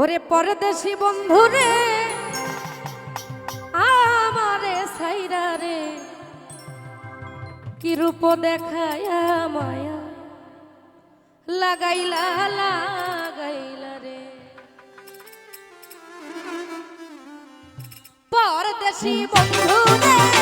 ওরে পরদেশি বন্ধু রে আমারে সাইরা রে, কি রূপ দেখায়া মায়া লাগাইলা লাগাইলা রে। পরদেশি বন্ধু রে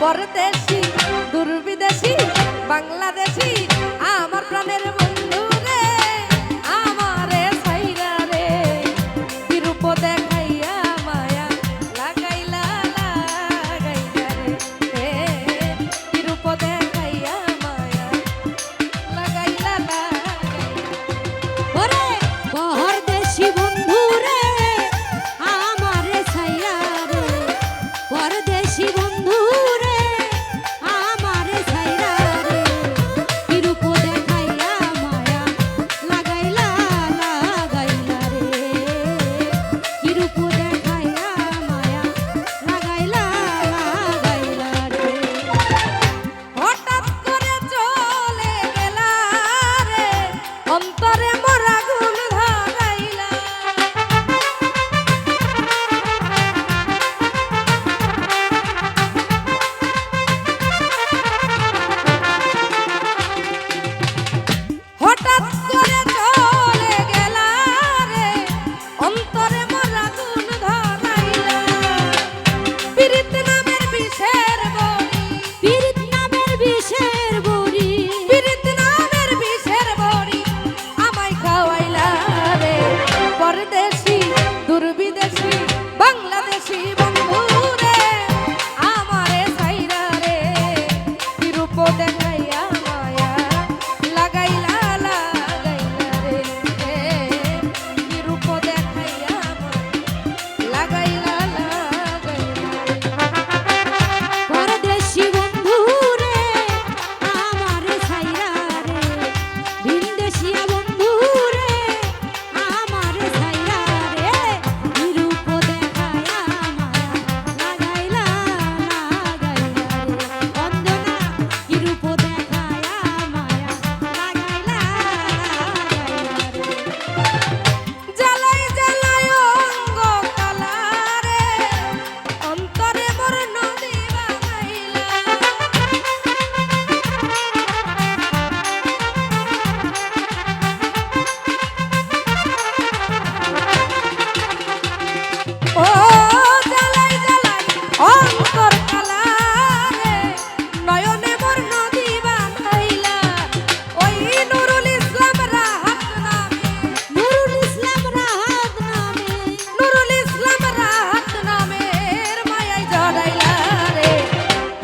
পরদেশি দূর বিদেশি বাংলাদেশি আমার প্রাণের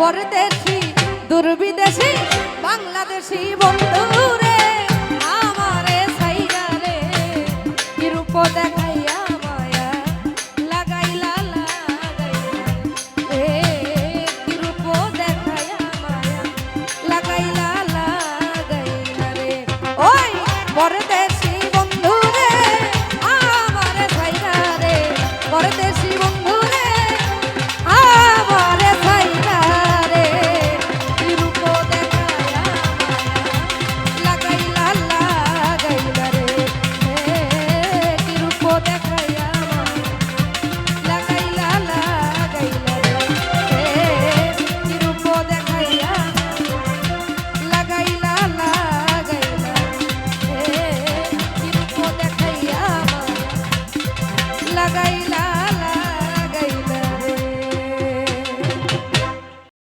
পরদেশি দুর্বিদেশি বাংলাদেশি বন্ধুরে আমারে সাইরা রে কি রূপ দেখায়